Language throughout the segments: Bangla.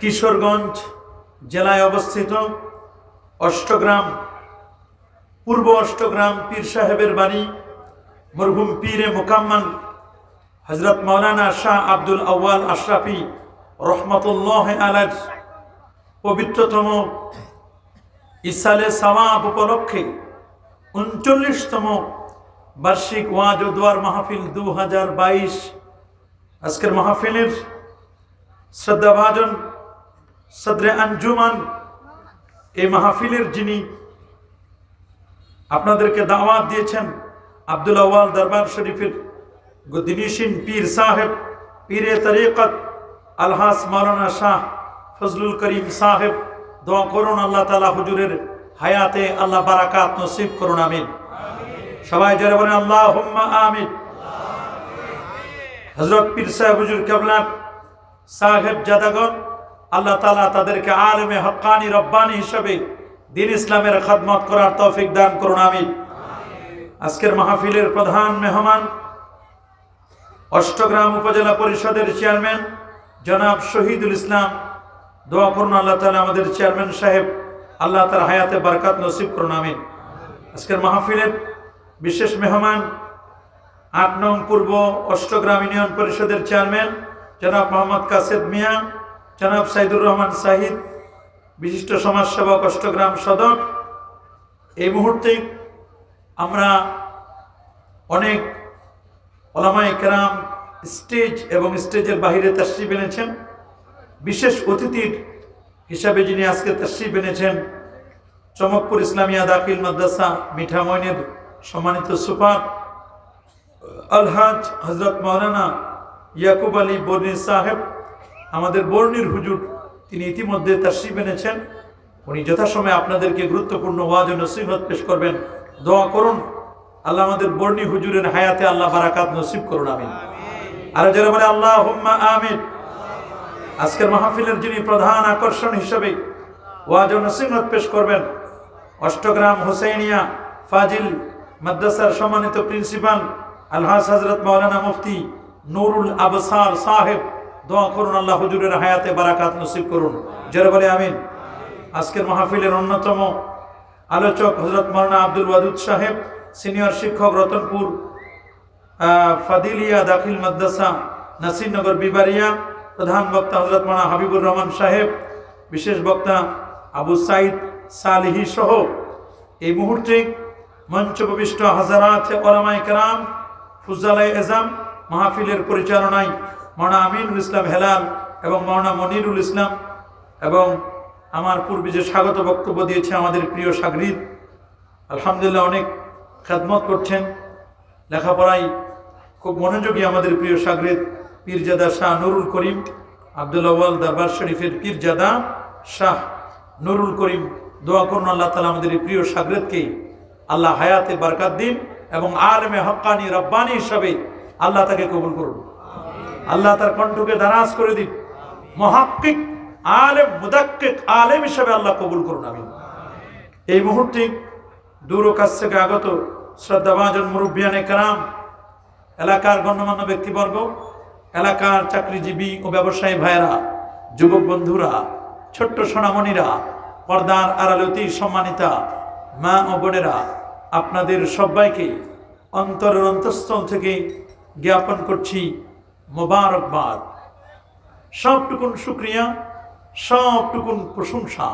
কিশোরগঞ্জ জেলায় অবস্থিত অষ্টগ্রাম, পূর্ব অষ্টগ্রাম পীর সাহেবের বাড়ি মরহুম পীরে মোকাম্মান হজরত মৌলানা শাহ আব্দুল আউয়াল আশরাফি রহমতুল্লাহ আলার পবিত্রতম ইসালে সওয়াব উপলক্ষে উনচল্লিশতম বার্ষিক ওয়াজ ও মাহফিল দু হাজার বাইশ। আজকের মাহফিলের শ্রদ্ধাভাজন সদরে আঞ্জুমান এই মাহফিলের যিনি আপনাদেরকে দাওয়াত দিয়েছেন, আব্দুল আওয়াল দরবার শরীফের দিনীশিন পীর সাহেব, পীরে তরিকত আলহাস মৌলানা শাহ ফজলুল করিম সাহেব, দোয়া করুন আল্লাহ তালা হুজুরের হায়াতে আল্লাহ বারাকাত নসিব করুন, আমিন। সবাই যারা বলেন আল্লাহ আমিন। হজরত পীর সাহেব, হুজুর কেবলার সাহেব জাদাগন আল্লাহ তালা তাদেরকে আলমে হকানি রব্বানি হিসাবে দিন ইসলামের খদমত করার তৌফিক দান করুন আমি আজকের মাহফিলের প্রধান মেহমান অষ্টগ্রাম উপজেলা পরিষদের চেয়ারম্যান জনাব শহীদুল ইসলাম। দোয়া করুন আল্লাহ তালা আমাদের চেয়ারম্যান সাহেব আল্লাহ তার হায়াতে বারকাত নসিব করুন, আমিন। আজকের মাহফিলের বিশেষ মেহমান আট নং পূর্ব অষ্টগ্রাম ইউনিয়ন পরিষদের চেয়ারম্যান জনাব মোহাম্মদ কাসেদ মিয়া জনাব সাইদুর রহমান সাহিদ, বিশিষ্ট সমাজসেবক, অষ্টগ্রাম সদর। এই মুহূর্তে আমরা অনেক ওলামাই কেরাম স্টেজ এবং স্টেজের বাহিরে তাশ্রিফ এনেছেন। বিশেষ অতিথির হিসাবে যিনি আজকে তাশ্রিফ এনেছেন, চমকপুর ইসলামিয়া দাখিল মাদ্রাসা মিঠামইনের সম্মানিত সুপার, আলহাজ হজরত মৌলানা ইয়াকুব আলী বর্নি সাহেব আমাদের বর্ণির হুজুর, তিনি ইতিমধ্যে তাশ্রিফ এনেছেন। উনি যথাসময়ে আপনাদেরকে গুরুত্বপূর্ণ ওয়াজ ও নসিহত পেশ করবেন। দোয়া করুন। আল্লাহ আমাদের বর্ণি হুজুরের হায়াতে আল্লাহ বারাকাত নসিব করুন, আমিন। আর যারা বলে আল্লাহ আমিন। আজকের মাহফিলের যিনি প্রধান আকর্ষণ হিসেবে ওয়াজ ও নসিহত পেশ করবেন, অষ্টগ্রাম হোসেনিয়া ফাজিল মাদ্রাসার সম্মানিত প্রিন্সিপাল আলহাজ হজরত মৌলানা মুফতি নুরুল আবসার সাহেব। দোয়া করুন আল্লাহ হুজুরের হায়াতে বারাকাত নসিব করুন। যারা বলে আমিন। আজকের মাহফিলের অন্যতম আলোচক হজরত মৌলানা আব্দুল ওয়াদুদ সাহেব, সিনিয়র শিক্ষক রতনপুর ফাদিলিয়া দাখিল মাদ্রাসা, নাসিরনগর বিবারিয়া প্রধান বক্তা হজরত মানা হাবিবুর রহমান সাহেব, বিশেষ বক্তা আবু সাইদ সালিহি সহ এই মুহূর্তে মঞ্চপ্রবিষ্ট হাজারাত ওলামাই কারাম ফুজালাই এজাম মাহফিলের পরিচালনায় মৌনা আমিনুল ইসলাম হেলাল এবং মৌনা মনিরুল ইসলাম এবং আমার পূর্বে যে স্বাগত বক্তব্য দিয়েছে আমাদের প্রিয় সাগরিদ, আলহামদুলিল্লাহ অনেক খেদমত করছেন। লেখাপড়ায় খুব মনোযোগী আমাদের প্রিয় সাগরিদ, পীরজাদা শাহ নুরুল করিম আব্দুল আওয়াল দরবার শরীফের পীরজাদা শাহ নুরুল করিম। দোয়া করুন আল্লাহ তালা আমাদের এই প্রিয় সাগরেদকে আল্লাহ হায়াতে বারকাত দিন এবং আলমে হক্কানি রব্বানি হিসাবে আল্লাহ তাকে কবুল করুন। আল্লাহ তার কণ্ঠকে দারাজ করে দিন। মহাক্কিক, আলেম, মুদাক্কিক, আলেম হিসাবে আল্লাহ কবুল করুন আমি এই মুহূর্তে দূর কাছ থেকে আগত শ্রদ্ধাভাজন মুরব্বিয়ানে কারাম, এলাকার গণ্যমান্য ব্যক্তিবর্গ, এলাকার চাকরিজীবী ও ব্যবসায়ী ভাইয়েরা, যুবক বন্ধুরা, ছোট্ট সোনামণিরা, পর্দার আড়ালতি সম্মানিতা মা ও বোনেরা, আপনাদের সবাইকে অন্তরের অন্তঃস্থল থেকে জ্ঞাপন করছি মোবারকবাদ সবটুকুন শুক্রিয়া, সবটুকুন প্রশংসা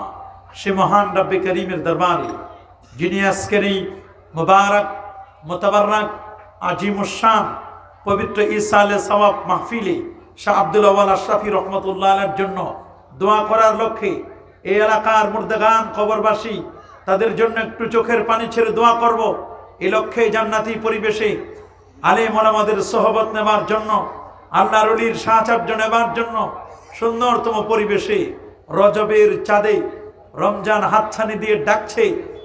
সে মহান রাব্বে করিমের দরবারে, যিনি আজকের এই মোবারক, মোতাবারক আজিমুসান পবিত্র ইসালে সওয়াব মাহফিলে শাহ আব্দুল আওয়াল আশরাফি রহমতুল্লাহের জন্য দোয়া করার লক্ষ্যে এই এলাকার মুর্দাগান কবরবাসী তাদের জন্য একটু চোখের পানি ছেড়ে দোয়া করব। এই লক্ষ্যে জান্নাতি পরিবেশে আলেম ওলামাদের সহবত নেবার জন্য আল্লাহ রলির সাহায্য নেবার জন্য সুন্দরতম পরিবেশে রজবের চাঁদে রমজান হাতছানি দিয়ে ডাকছে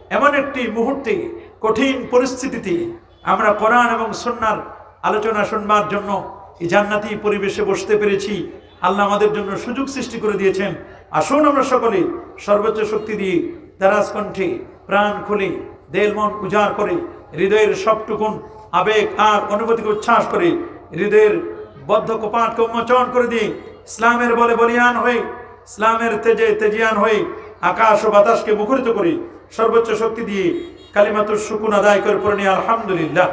এমন একটি মুহূর্তে, কঠিন পরিস্থিতিতে আমরা কোরআন এবং সন্ন্যার আলোচনা শুনবার জন্য এই জান্নাতি পরিবেশে বসতে পেরেছি। আল্লাহ আমাদের জন্য সুযোগ সৃষ্টি করে দিয়েছেন। আসুন আমরা সকলে সর্বোচ্চ শক্তি দিয়ে তারাজ কণ্ঠে প্রাণ খুলে দেল মন উজাড় করে হৃদয়ের সবটুকুন আবেগ আর অনুভূতিকে উচ্ছ্বাস করে হৃদয়ের বদ্ধ কপাটকে উন্মোচন করে দিয়ে ইসলামের বলে বলিয়ান হয়ে ইসলামের তেজে তেজিয়ান হয়ে আকাশ ও বাতাসকে মুখরিত করি, সর্বোচ্চ শক্তি দিয়ে কালিমাতুর সুকুন আদায় করে পড়ে নিয়ে আলহামদুলিল্লাহ।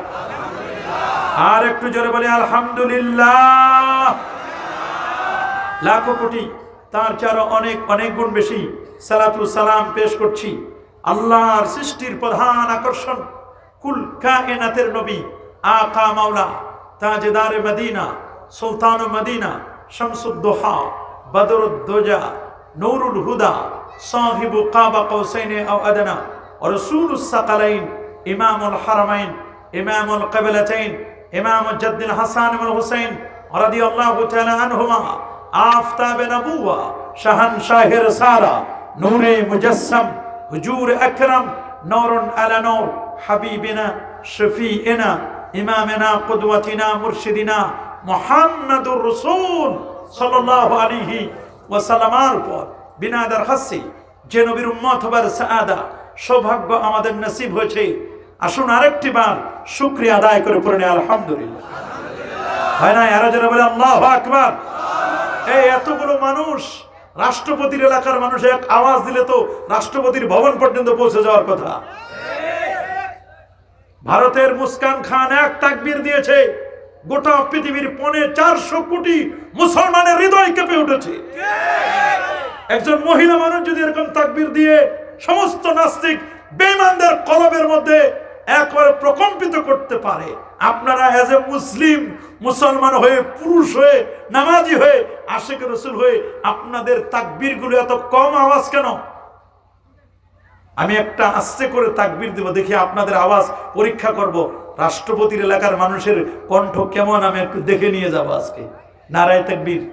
আর একটু জোরে বলি, আলহামদুলিল্লাহ। লাখো কোটি, তার চারও অনেক অনেক গুণ বেশি সালাতু সালাম পেশ করছি। আল্লাহর সৃষ্টির প্রধান আকর্ষণ কুল কায়নাতের নবী আকা মাওলা, তাজদার মদিনা সুলতান মদিনা, শামসুদ্দোহা, বদরুদ্দোজা নৌরুল হুদা সাহিবু কাবা কৌসাইন আদানা রসুল সাকালাইন ইমামুল হারামাইন, ইমামুল কবলাতাইন ইমাম জদ্দিন হাসান হুসাইন, রাদিয়াল্লাহু তাআলা আনহুমা, আফতাব নবুয়া শাহনশাহ সারা নূরে মুজাসসাম, হুজুর আকরাম, নূরুন আলা নূর, হাবিবিনা শফিইনা ইমামিনা, কুদওয়াতিনা, মুর্শিদিনা মোহাম্মদুর রসুল সাল্লাহ আলিহি ওয়াসালামার পর বিনাদার হাসি, যে নবীর উম্মত হবার সাদা সৌভাগ্য আমাদের নসিব হয়েছে। আসুন আরেকটি বার শুক্রিয়া আদায় করে পড়ে আলহামদুলিল্লাহ। হয় না এরা যারা বলে আল্লাহ আকবার। এই এতগুলো মানুষ, রাষ্ট্রপতির এলাকার মানুষ, এক আওয়াজ দিলে তো রাষ্ট্রপতির ভবন পর্যন্ত পৌঁছে যাওয়ার কথা। ভারতের মুসকান খান এক তাকবির দিয়েছে গোটা পৃথিবীর পনে চারশো কোটি মুসলমানের হৃদয় কেঁপে উঠেছে। একজন মহিলা মানুষ যদি এরকম তাকবীর দিয়ে সমস্ত নাস্তিক বেমানদের কলবের মধ্যে একবারে প্রকম্পিত করতে পারে, আপনারা এজ এ মুসলিম, মুসলমান হয়ে, পুরুষ হয়ে, নামাজি হয়ে আশেখ রসুল হয়ে আপনাদের তাকবীরগুলো এত কম আওয়াজ কেন? আমি একটা আস্তে করে তাকবির দেব, দেখি আপনাদের আওয়াজ পরীক্ষা করব। রাষ্ট্রপতির এলাকার মানুষের কণ্ঠ কেমন আমি একটু দেখে নিয়ে যাব আজকে। নারায় তাকবীর।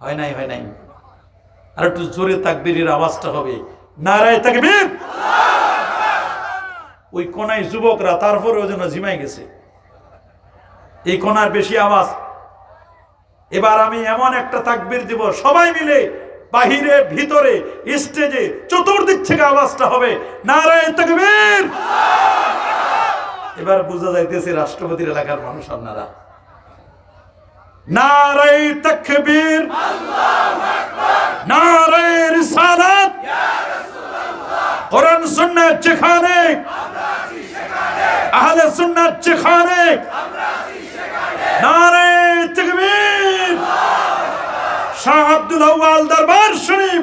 হয় নাই হয় নাই। আর একটু জোরে তাকবীরের আওয়াজটা হবে। নারায় তাকবীর! ওই কোনায় যুবকরা তারপরে ওই জন্য জিমাই গেছে। এই কোনার বেশি আওয়াজ। এবার আমি এমন একটা তাকবীর দিব, সবাই মিলে বাহিরে, ভিতরে, স্টেজে চতুর্দিক থেকে আওয়াজটা হবে। নারায় তাকবীর। এবার বোঝা যাইতেছে রাষ্ট্রপতির এলাকার মানুষ আপনারা। নারাই তকবীর। নারাই রিসালাত। কোরআন সুন্নাত যেখানে। আহলে সুন্নাত যেখানে। নারাই শাহ আব্দুল আউয়াল দরবার শরীফ